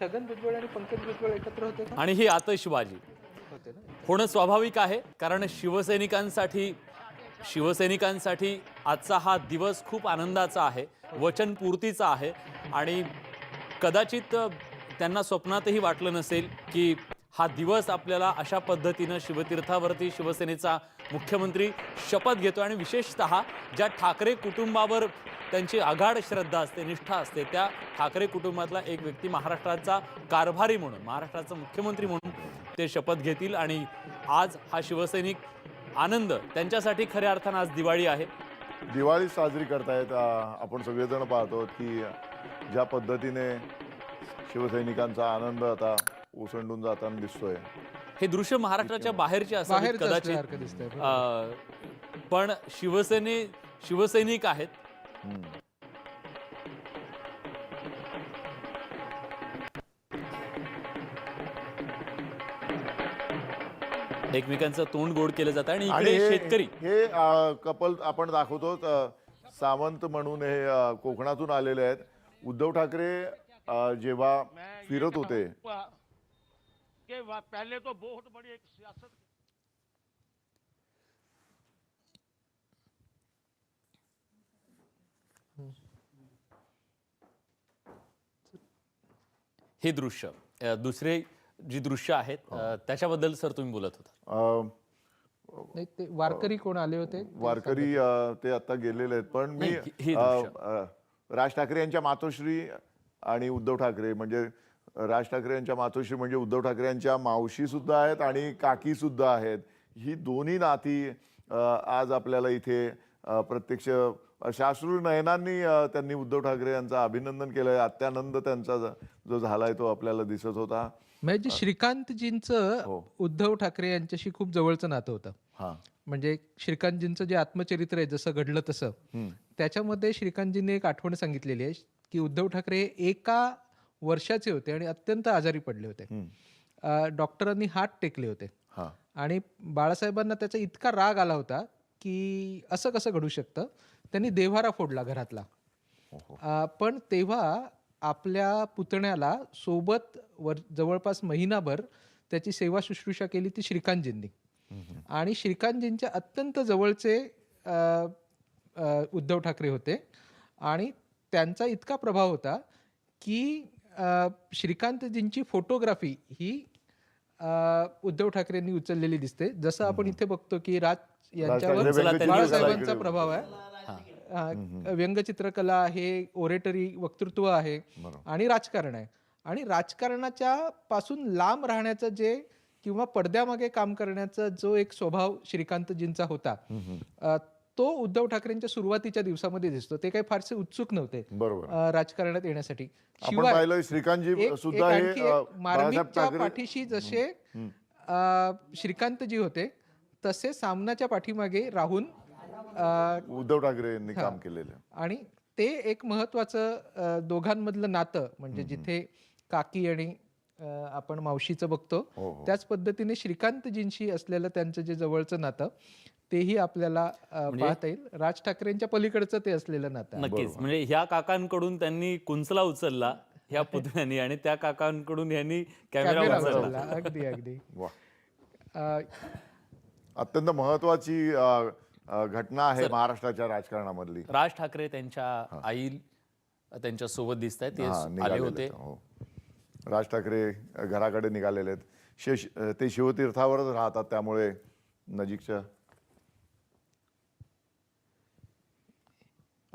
छगन भुजबळ आणि पंकज भुजबळ एकत्र होते का? आणि ही आतषबाजी. होते ना? होणं स्वाभाविक आहे कारण शिवसैनिकांसाठी शिवसैनिकांसाठी आजचा हा दिवस खूप आनंदाचा आहे वचनपूर्तीचा आहे. आणि कदाचित अ, त्यांना स्वप्नातही वाटलं नसेल की हा दिवस आपल्याला अशा पद्धतीनं शिवतीर्थावरती शिवसेनेचा मुख्यमंत्री शपथ घेतो आणि विशेषतः ज्या ठाकरे कुटुंबावर त्यांची आघाड श्रद्धा असते निष्ठा असते त्या ठाकरे कुटुंबातला एक व्यक्ती महाराष्ट्राचा कारभारी म्हणून महाराष्ट्राचा मुख्यमंत्री म्हणून ते शपथ घेतील आणि आज हा शिवसैनिक आनंद त्यांच्यासाठी खऱ्या अर्थानं आज दिवाळी आहे. दिवाळी साजरी करतायत आपण सगळेजण पाहतो की ज्या पद्धतीने शिवसैनिकांचा आनंद आता ओसंडून जाताना दिसतोय. हे दृश्य महाराष्ट्राच्या बाहेरचे असावेत कदाचित पण शिवसेने शिवसैनिक आहेत. एकमेकांचं तोंड गोड केलं जातं आणि आणि इकडे हे- शेतकरी. हे कपल आपण दाखवतो सावंत म्हणून हे कोकणातून आलेले आहेत. उद्धव ठाकरे जेव्हा फिरत होते कि पहले तो बहुत बड़ी एक सियासत हे दृश्य दुसरे जी दृश्य आहेत त्याच्याबद्दल सर तुम्ही बोलत होता. अ, नाही ते वारकरी कोण आले होते? वारकरी ते आता गेलेले आहेत पण मी राज ठाकरे यांच्या मातोश्री आणि उद्धव ठाकरे म्हणजे राज ठाकरे यांच्या मातोश्री म्हणजे उद्धव ठाकरे यांच्या मावशी सुद्धा आहेत आणि काकी सुद्धा आहेत. ही दोन्ही नाती आज आपल्याला इथे प्रत्यक्ष शास्त्रू नयनांनी त्यांनी उद्धव ठाकरे यांचं अभिनंदन केलंय. अत्यानंद त्यांचा ज- झालाय तो आपल्याला दिसत होता. म्हणजे श्रीकांतजींचं हो. उद्धव ठाकरे यांच्याशी खूप जवळचं नातं होतं. हा. म्हणजे श्रीकांतजींचं जे आत्मचरित्र आहे जसं घडलं तसं त्याच्यामध्ये श्रीकांतजींनी एक आठवण सांगितलेली आहे की उद्धव ठाकरे एका वर्षाचे होते आणि अत्यंत आजारी पडले होते. अं, डॉक्टरांनी हात टेकले होते. हा. आणि बाळासाहेबांना त्याचा इतका राग आला होता की असं कसं घडू शकतं? त्यांनी देव्हारा फोडला घरातला. अं, पण तेव्हा आपल्या पुतण्याला सोबत वर जवळपास महिनाभर त्याची सेवा शुश्रूषा केली ती श्रीकांतजींनी. आणि श्रीकांतजींच्या अत्यंत जवळचे अं, अं, उद्धव ठाकरे होते. आणि त्यांचा इतका प्रभाव होता की श्रीकांतजींची फोटोग्राफी ही उद्धव ठाकरेंनी उचललेली दिसते. जसं आपण इथे बघतो की राज यांच्यावर बाळासाहेबांचा प्रभाव आहे. व्यंगचित्रकला आहे ओरेटरी वक्तृत्व आहे आणि राजकारण आहे. आणि राजकारणाच्या पासून लांब राहण्याचं जे किंवा पडद्यामागे काम करण्याचा जो एक स्वभाव श्रीकांतजींचा होता तो उद्धव ठाकरेंच्या सुरुवातीच्या दिवसामध्ये दिसतो. ते काही फारसे उत्सुक नव्हते बरोबर. राजकारणात येण्यासाठी. पाहिलं श्रीकांतजी सुद्धा हे मार्मिकच्या पाठीशी जसे श्रीकांतजी होते तसे सामनाच्या पाठीमागे राहून उद्धव ठाकरे यांनी काम केलेलं. आणि ते एक महत्वाचं दोघांमधलं नातं म्हणजे जिथे काकी आणि आपण मावशीचं बघतो हो, त्याच पद्धतीने श्रीकांतजींशी असलेलं त्यांचं जे जवळचं नातं तेही आपल्याला अ, पाहता येईल. राज ठाकरेंच्या पलीकडचं ते असलेलं नातं. नक्कीच. म्हणजे ह्या काकांकडून त्यांनी कुंचला उचलला ह्या पुतण्यानी आणि त्या काकांकडून यांनी कॅमेरा उचलला. अगदी अगदी. अत्यंत महत्वाची घटना आहे महाराष्ट्राच्या राजकारणामधली. राज ठाकरे त्यांच्या आई त्यांच्यासोबत दिसत आहेत. ते हा, आले होते. हो. राज ठाकरे घराकडे निघालेले आहेत. अ, ते शिवतीर्थावरच राहतात त्यामुळे नजीकच्या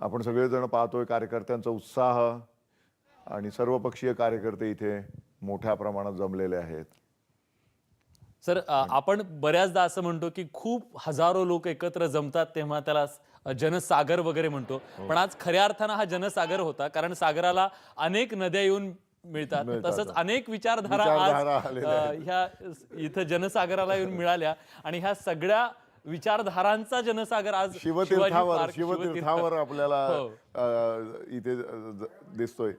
आपण सगळेजण पाहतोय कार्यकर्त्यांचा उत्साह आणि सर्वपक्षीय कार्यकर्ते इथे मोठ्या प्रमाणात जमलेले आहेत. सर आपण बऱ्याचदा असं म्हणतो की खूप हजारो लोक एकत्र जमतात तेव्हा त्याला जनसागर वगैरे म्हणतो. हो. पण आज खऱ्या अर्थानं हा जनसागर होता कारण सागराला अनेक नद्या येऊन मिळतात. तसंच अनेक विचारधारा आज ह्या इथं जनसागराला येऊन मिळाल्या. आणि ह्या सगळ्या विचारधारांचा जनसागर आज शिवतीर्थावर शिवतीर्थावर आपल्याला हो. इथे दिसतोय.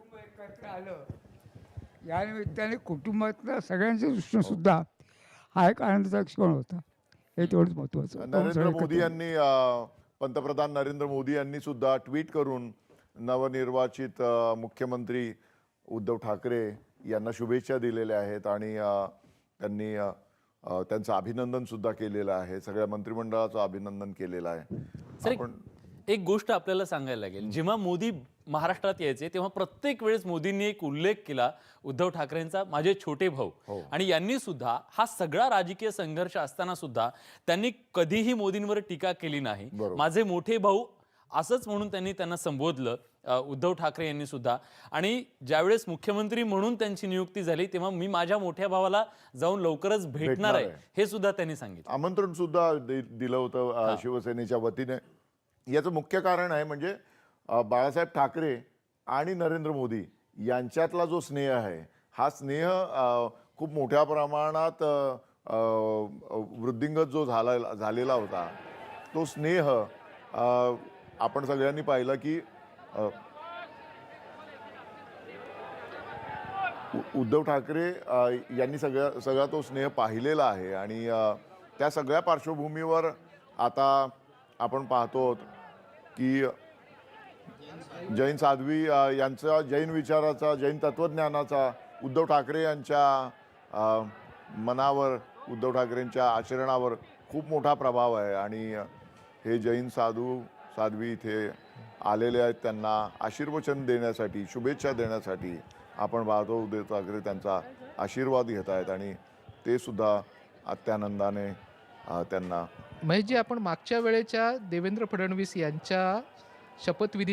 या निमित्ताने कुटुंबातल्या सगळ्यांचे दृष्टीने सुद्धा हा एक आनंदाचा क्षण होता. हे तेवढंच महत्वाचं नरेंद्र मोदी यांनी पंतप्रधान नरेंद्र मोदी यांनी सुद्धा ट्विट करून नवनिर्वाचित मुख्यमंत्री उद्धव ठाकरे यांना शुभेच्छा दिलेल्या आहेत आणि त्यांनी त्यांचं अभिनंदन सुद्धा केलेलं आहे. सगळ्या मंत्रिमंडळाचं अभिनंदन केलेलं आहे. एक- आपण एक गोष्ट आपल्याला सांगायला लागेल. जेव्हा मोदी महाराष्ट्रात यायचे तेव्हा प्रत्येक वेळेस मोदींनी एक उल्लेख केला उद्धव ठाकरेंचा माझे छोटे भाऊ. आणि यांनी सुद्धा हा सगळा राजकीय संघर्ष असताना सुद्धा त्यांनी कधीही मोदींवर टीका केली नाही. माझे मोठे भाऊ असंच म्हणून त्यांनी त्यांना संबोधलं उद्धव ठाकरे यांनी सुद्धा. आणि ज्यावेळेस मुख्यमंत्री म्हणून त्यांची नियुक्ती झाली तेव्हा मी माझ्या मोठ्या भावाला जाऊन लवकरच भेटणार आहे. हे सुद्धा त्यांनी सांगितलं. आमंत्रण सुद्धा दिलं होतं शिवसेनेच्या वतीने. याचं मुख्य कारण आहे म्हणजे बाळासाहेब ठाकरे आणि नरेंद्र मोदी यांच्यातला जो स्नेह आहे हा स्नेह खूप मोठ्या प्रमाणात वृद्धिंगत जो झाला झालेला होता तो स्नेह आपण सगळ्यांनी पाहिलं की उ- उद्धव ठाकरे यांनी सगळ्या सगळा तो स्नेह पाहिलेला आहे आणि त्या सगळ्या पार्श्वभूमीवर आता आपण पाहतो की जैन साध्वी यांचा जैन विचाराचा जैन तत्वज्ञानाचा उद्धव ठाकरे यांच्या मनावर उद्धव ठाकरेंच्या आचरणावर खूप मोठा प्रभाव आहे आणि हे जैन साधू साध्वी इथे आलेले आहेत. त्यांना आशीर्वचन देण्यासाठी शुभेच्छा देण्यासाठी आपण पाहतो उदय ठाकरे त्यांचा आशीर्वाद घेत आहेत आणि ते सुद्धा अत्यानंदाने त्यांना महेशजी आपण मागच्या वेळेच्या देवेंद्र फडणवीस यांच्या शपथविधी